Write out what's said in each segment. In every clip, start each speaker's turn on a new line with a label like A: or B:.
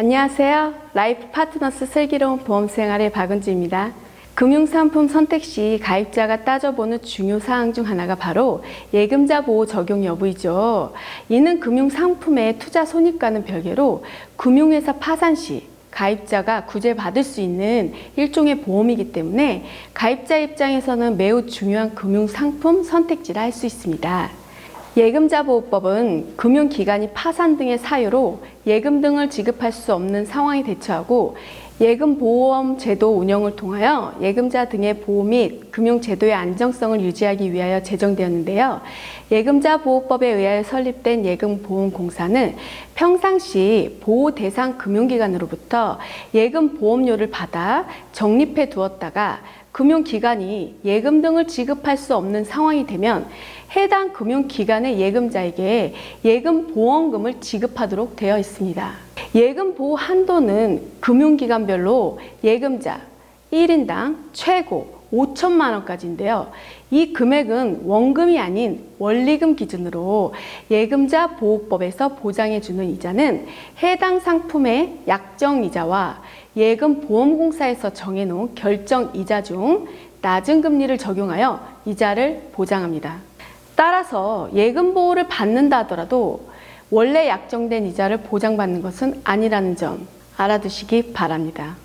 A: 안녕하세요. 라이프 파트너스 슬기로운 보험 생활의 박은지입니다. 금융상품 선택 시 가입자가 따져보는 중요 사항 중 하나가 바로 예금자 보호 적용 여부이죠. 이는 금융상품의 투자 손익과는 별개로 금융회사 파산 시 가입자가 구제받을 수 있는 일종의 보험이기 때문에 가입자 입장에서는 매우 중요한 금융상품 선택지라 할 수 있습니다. 예금자 보호법은 금융기관이 파산 등의 사유로 예금 등을 지급할 수 없는 상황에 대처하고 예금 보험 제도 운영을 통하여 예금자 등의 보호 및 금융 제도의 안정성을 유지하기 위하여 제정되었는데요. 예금자 보호법에 의하여 설립된 예금보험공사는 평상시 보호 대상 금융기관으로부터 예금 보험료를 받아 적립해 두었다가 금융기관이 예금 등을 지급할 수 없는 상황이 되면 해당 금융기관의 예금자에게 예금 보험금을 지급하도록 되어 있습니다. 예금 보호 한도는 금융기관별로 예금자 1인당 최고 5천만 원까지인데요. 이 금액은 원금이 아닌 원리금 기준으로 예금자 보호법에서 보장해주는 이자는 해당 상품의 약정 이자와 예금 보험공사에서 정해놓은 결정 이자 중 낮은 금리를 적용하여 이자를 보장합니다. 따라서 예금 보호를 받는다 하더라도 원래 약정된 이자를 보장받는 것은 아니라는 점 알아두시기 바랍니다.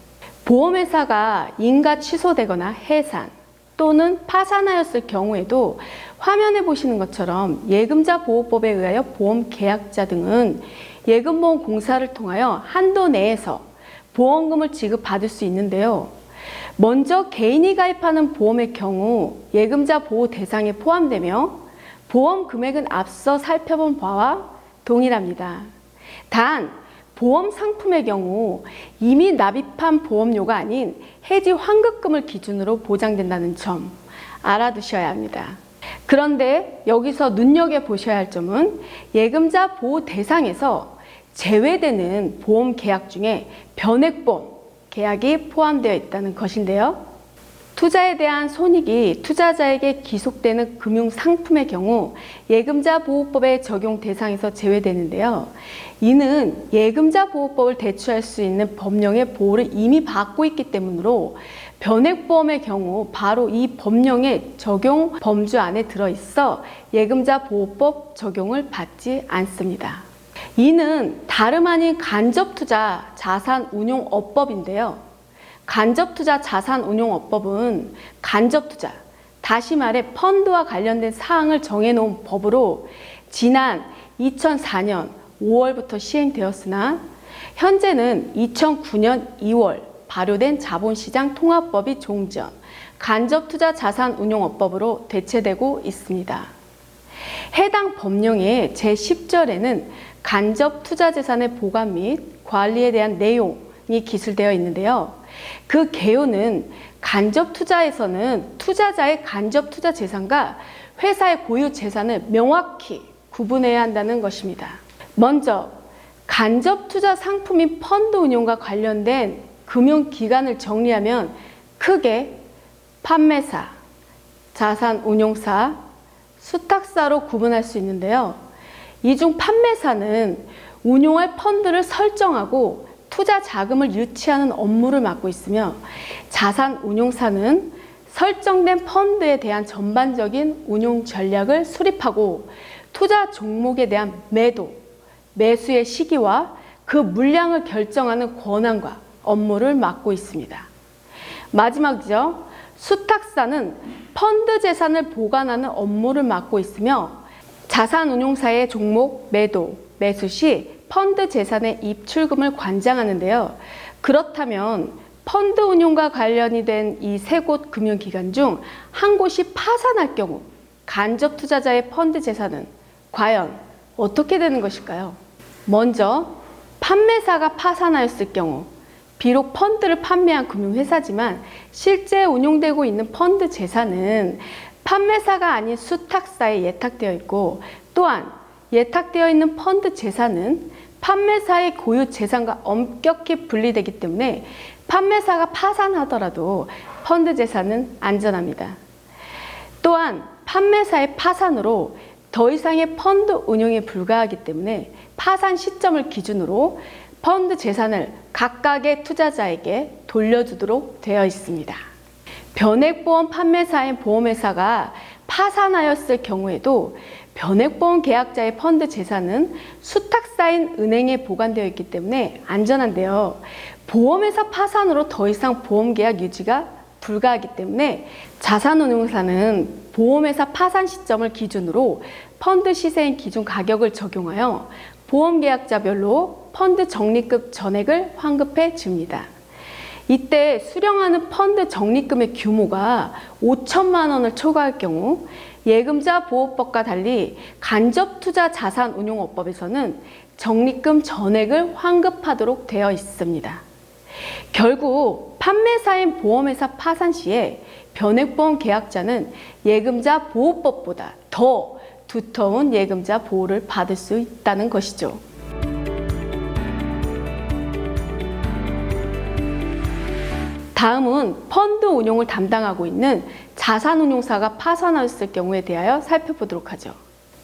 A: 보험회사가 인가 취소되거나 해산 또는 파산하였을 경우에도 화면에 보시는 것처럼 예금자 보호법에 의하여 보험 계약자 등은 예금보험 공사를 통하여 한도 내에서 보험금을 지급받을 수 있는데요. 먼저 개인이 가입하는 보험의 경우 예금자 보호 대상에 포함되며 보험 금액은 앞서 살펴본 바와 동일합니다. 단, 보험 상품의 경우 이미 납입한 보험료가 아닌 해지 환급금을 기준으로 보장된다는 점 알아두셔야 합니다. 그런데 여기서 눈여겨보셔야 할 점은 예금자 보호 대상에서 제외되는 보험 계약 중에 변액보험 계약이 포함되어 있다는 것인데요. 투자에 대한 손익이 투자자에게 기속되는 금융 상품의 경우 예금자 보호법의 적용 대상에서 제외되는데요. 이는 예금자 보호법을 대처할 수 있는 법령의 보호를 이미 받고 있기 때문으로 변액보험의 경우 바로 이 법령의 적용 범주 안에 들어 있어 예금자 보호법 적용을 받지 않습니다. 이는 다름 아닌 간접투자 자산운용업법인데요. 간접투자 자산운용업법은 간접투자, 다시 말해 펀드와 관련된 사항을 정해놓은 법으로 지난 2004년 5월부터 시행되었으나 현재는 2009년 2월 발효된 자본시장 통합법이 종전, 간접투자 자산운용업법으로 대체되고 있습니다. 해당 법령의 제10절에는 간접 투자 재산의 보관 및 관리에 대한 내용이 기술되어 있는데요. 그 개요는 간접 투자에서는 투자자의 간접 투자 재산과 회사의 고유 재산을 명확히 구분해야 한다는 것입니다. 먼저 간접 투자 상품인 펀드 운용과 관련된 금융 기관을 정리하면 크게 판매사, 자산 운용사, 수탁사로 구분할 수 있는데요. 이중 판매사는 운용할 펀드를 설정하고 투자 자금을 유치하는 업무를 맡고 있으며 자산 운용사는 설정된 펀드에 대한 전반적인 운용 전략을 수립하고 투자 종목에 대한 매도, 매수의 시기와 그 물량을 결정하는 권한과 업무를 맡고 있습니다. 마지막이죠. 수탁사는 펀드 재산을 보관하는 업무를 맡고 있으며 자산운용사의 종목 매도, 매수 시 펀드 재산의 입출금을 관장하는데요. 그렇다면 펀드 운용과 관련이 된 이 세 곳 금융기관 중 한 곳이 파산할 경우 간접 투자자의 펀드 재산은 과연 어떻게 되는 것일까요? 먼저 판매사가 파산하였을 경우 비록 펀드를 판매한 금융회사지만 실제 운용되고 있는 펀드 재산은 판매사가 아닌 수탁사에 예탁되어 있고 또한 예탁되어 있는 펀드 재산은 판매사의 고유 재산과 엄격히 분리되기 때문에 판매사가 파산하더라도 펀드 재산은 안전합니다. 또한 판매사의 파산으로 더 이상의 펀드 운용에 불과하기 때문에 파산 시점을 기준으로 펀드 재산을 각각의 투자자에게 돌려주도록 되어 있습니다. 변액보험 판매사인 보험회사가 파산하였을 경우에도 변액보험 계약자의 펀드 재산은 수탁사인 은행에 보관되어 있기 때문에 안전한데요. 보험회사 파산으로 더 이상 보험계약 유지가 불가하기 때문에 자산운용사는 보험회사 파산 시점을 기준으로 펀드 시세인 기준 가격을 적용하여 보험계약자별로 펀드 적립금 전액을 환급해 줍니다. 이때 수령하는 펀드 적립금의 규모가 5천만 원을 초과할 경우 예금자 보호법과 달리 간접투자 자산운용업법에서는 적립금 전액을 환급하도록 되어 있습니다. 결국 판매사인 보험회사 파산 시에 변액보험 계약자는 예금자 보호법보다 더 두터운 예금자 보호를 받을 수 있다는 것이죠. 다음은 펀드 운용을 담당하고 있는 자산운용사가 파산하였을 경우에 대하여 살펴보도록 하죠.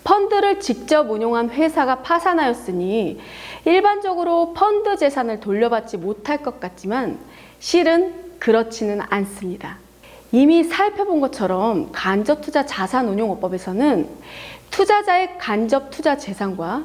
A: 펀드를 직접 운용한 회사가 파산하였으니 일반적으로 펀드 재산을 돌려받지 못할 것 같지만 실은 그렇지는 않습니다. 이미 살펴본 것처럼 간접투자 자산운용업법에서는 투자자의 간접투자 재산과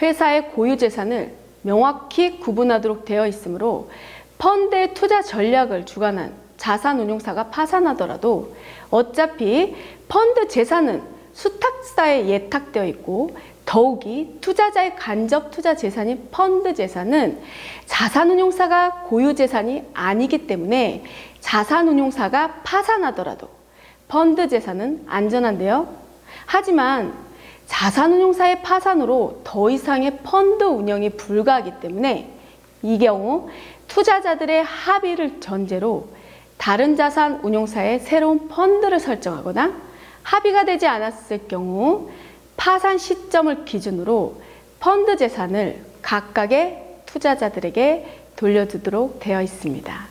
A: 회사의 고유 재산을 명확히 구분하도록 되어 있으므로 펀드의 투자 전략을 주관한 자산운용사가 파산하더라도 어차피 펀드 재산은 수탁사에 예탁되어 있고 더욱이 투자자의 간접 투자 재산인 펀드 재산은 자산운용사가 고유 재산이 아니기 때문에 자산운용사가 파산하더라도 펀드 재산은 안전한데요. 하지만 자산운용사의 파산으로 더 이상의 펀드 운영이 불가하기 때문에 이 경우 투자자들의 합의를 전제로 다른 자산 운용사의 새로운 펀드를 설정하거나 합의가 되지 않았을 경우 파산 시점을 기준으로 펀드 재산을 각각의 투자자들에게 돌려주도록 되어 있습니다.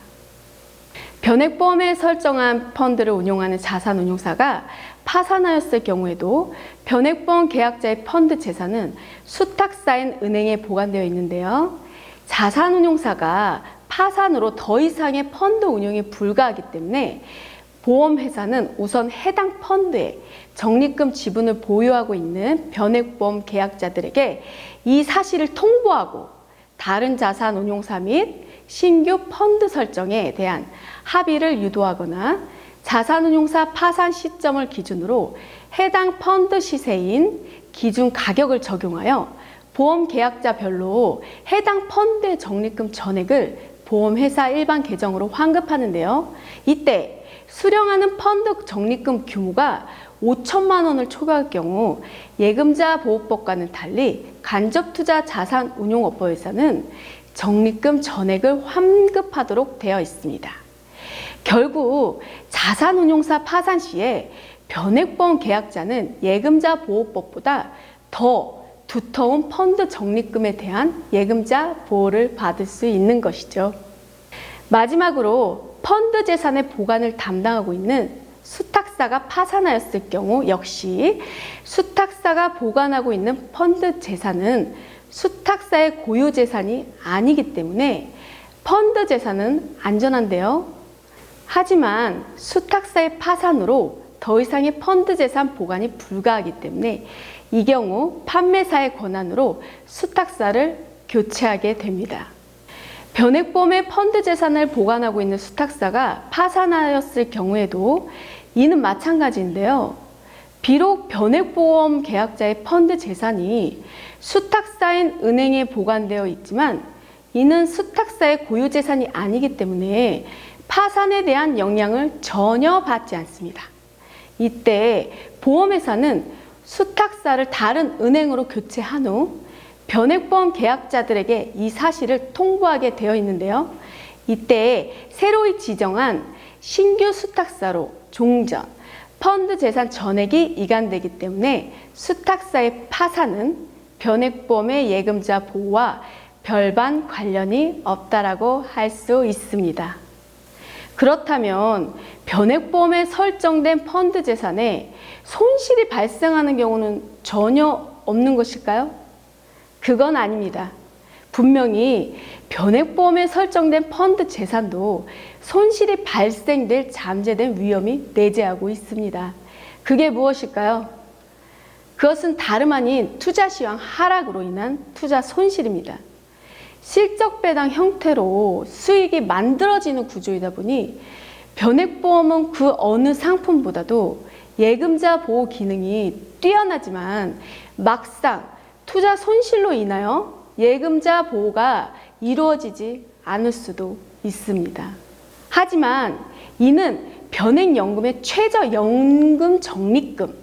A: 변액보험에 설정한 펀드를 운용하는 자산 운용사가 파산하였을 경우에도 변액보험 계약자의 펀드 재산은 수탁사인 은행에 보관되어 있는데요. 자산운용사가 파산으로 더 이상의 펀드 운용이 불가하기 때문에 보험회사는 우선 해당 펀드에 적립금 지분을 보유하고 있는 변액보험 계약자들에게 이 사실을 통보하고 다른 자산 운용사 및 신규 펀드 설정에 대한 합의를 유도하거나 자산 운용사 파산 시점을 기준으로 해당 펀드 시세인 기준 가격을 적용하여 보험 계약자별로 해당 펀드의 적립금 전액을 보험회사 일반 계정으로 환급하는데요. 이때 수령하는 펀드 적립금 규모가 5천만 원을 초과할 경우 예금자 보호법과는 달리 간접투자 자산 운용업법에서는 적립금 전액을 환급하도록 되어 있습니다. 결국 자산운용사 파산 시에 변액보험 계약자는 예금자 보호법보다 더 두터운 펀드 적립금에 대한 예금자 보호를 받을 수 있는 것이죠. 마지막으로 펀드 재산의 보관을 담당하고 있는 수탁사가 파산하였을 경우 역시 수탁사가 보관하고 있는 펀드 재산은 수탁사의 고유 재산이 아니기 때문에 펀드 재산은 안전한데요. 하지만 수탁사의 파산으로 더 이상의 펀드 재산 보관이 불가하기 때문에 이 경우 판매사의 권한으로 수탁사를 교체하게 됩니다. 변액보험의 펀드 재산을 보관하고 있는 수탁사가 파산하였을 경우에도 이는 마찬가지인데요. 비록 변액보험 계약자의 펀드 재산이 수탁사인 은행에 보관되어 있지만 이는 수탁사의 고유 재산이 아니기 때문에 파산에 대한 영향을 전혀 받지 않습니다. 이때 보험회사는 수탁사를 다른 은행으로 교체한 후 변액보험 계약자들에게 이 사실을 통보하게 되어 있는데요. 이때 새로이 지정한 신규 수탁사로 종전, 펀드 재산 전액이 이관되기 때문에 수탁사의 파산은 변액보험의 예금자 보호와 별반 관련이 없다라고 할 수 있습니다. 그렇다면 변액보험에 설정된 펀드 재산에 손실이 발생하는 경우는 전혀 없는 것일까요? 그건 아닙니다. 분명히 변액보험에 설정된 펀드 재산도 손실이 발생될 잠재된 위험이 내재하고 있습니다. 그게 무엇일까요? 그것은 다름 아닌 투자 시황 하락으로 인한 투자 손실입니다. 실적 배당 형태로 수익이 만들어지는 구조이다 보니 변액보험은 그 어느 상품보다도 예금자 보호 기능이 뛰어나지만 막상 투자 손실로 인하여 예금자 보호가 이루어지지 않을 수도 있습니다. 하지만 이는 변액연금의 최저연금 적립금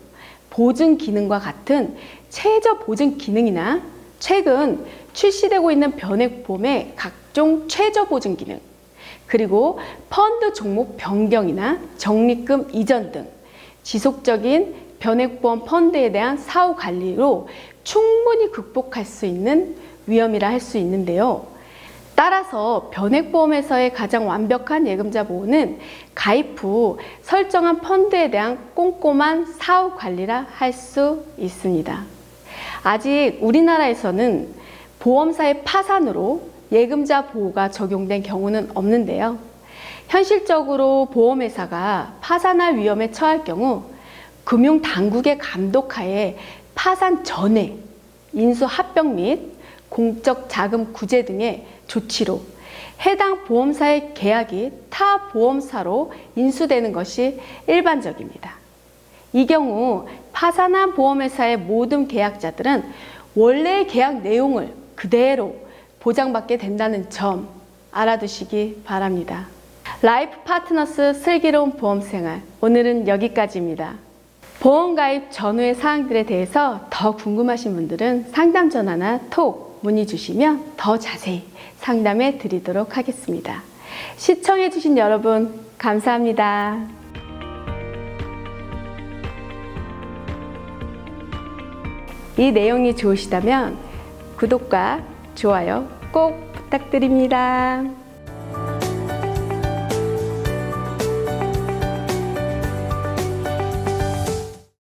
A: 보증 기능과 같은 최저 보증 기능이나 최근 출시되고 있는 변액보험의 각종 최저 보증 기능 그리고 펀드 종목 변경이나 적립금 이전 등 지속적인 변액보험 펀드에 대한 사후 관리로 충분히 극복할 수 있는 위험이라 할 수 있는데요. 따라서 변액보험에서의 가장 완벽한 예금자 보호는 가입 후 설정한 펀드에 대한 꼼꼼한 사후 관리라 할 수 있습니다. 아직 우리나라에서는 보험사의 파산으로 예금자 보호가 적용된 경우는 없는데요. 현실적으로 보험회사가 파산할 위험에 처할 경우 금융당국의 감독하에 파산 전에 인수 합병 및 공적 자금 구제 등의 조치로 해당 보험사의 계약이 타 보험사로 인수되는 것이 일반적입니다. 이 경우 파산한 보험회사의 모든 계약자들은 원래의 계약 내용을 그대로 보장받게 된다는 점 알아두시기 바랍니다. 라이프 파트너스 슬기로운 보험 생활 오늘은 여기까지입니다. 보험 가입 전후의 사항들에 대해서 더 궁금하신 분들은 상담 전화나 톡 문의 주시면 더 자세히 상담해 드리도록 하겠습니다. 시청해 주신 여러분 감사합니다. 이 내용이 좋으시다면 구독과 좋아요 꼭 부탁드립니다.